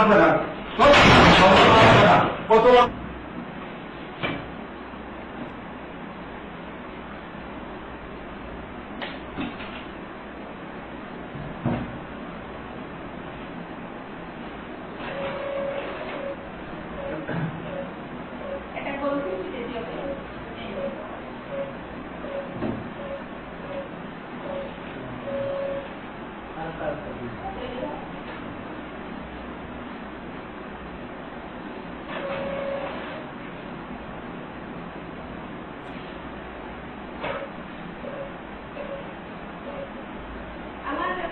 লাগবে না কত লাগবে না কত লাগ- এটা বলছি দিতে হবে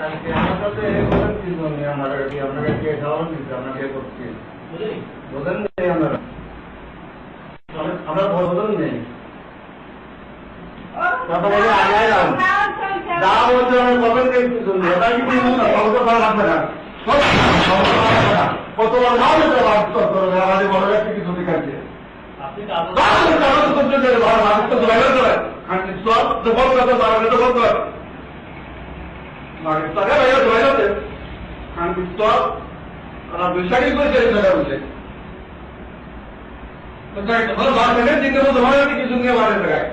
আমরা আমরা নেই কথা বলে আগে যা বলছে আমি বলেন নেই কি কি কোনো কত ভালো লাগবে না আমাদের বড় একটা কিছু দেখাচ্ছে আপনি তো করতে দেবে ভালো মানুষ তো বাইরে করে খান্তি সব তো বল কথা তাহলে তো বল করে মানে তাকে বাইরে ধরে যাচ্ছে খান্তি সব আর বিষয় করে যে জায়গা বসে তো তাই তো। ভালো বাদ থেকে চিন্তা তো ধরে কিছু নিয়ে বাইরে দেখায়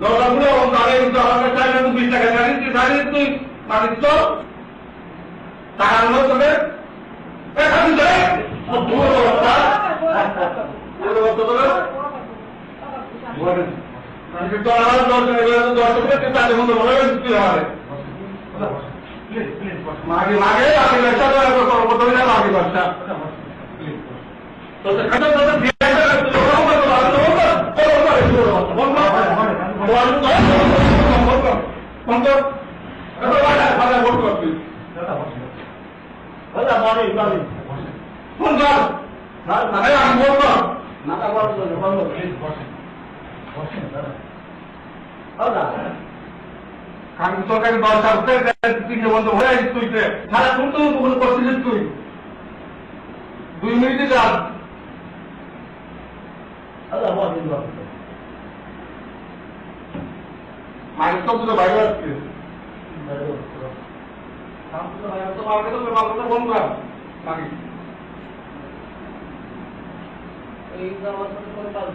দরকারগুলো তাহলে কিন্তু আমাকে চাইলে তুই বিশ টাকা তাদের মতো মনে হয় কর এত বাড়া বাড়া বল কর তুই দাদা বাড়ি বাড়ি ফোন কর আরে আমি আমি তোকে দশ আসতে তিনটে বন্ধ হয়ে আছিস তুই সারা তুই তো কোনো করছিস তুই। দুই মিনিটে যা। দাদা বাড়ি বাড়ি মাইক তো পুরো বাইরে আসছে। এই আমার সাথে কাজ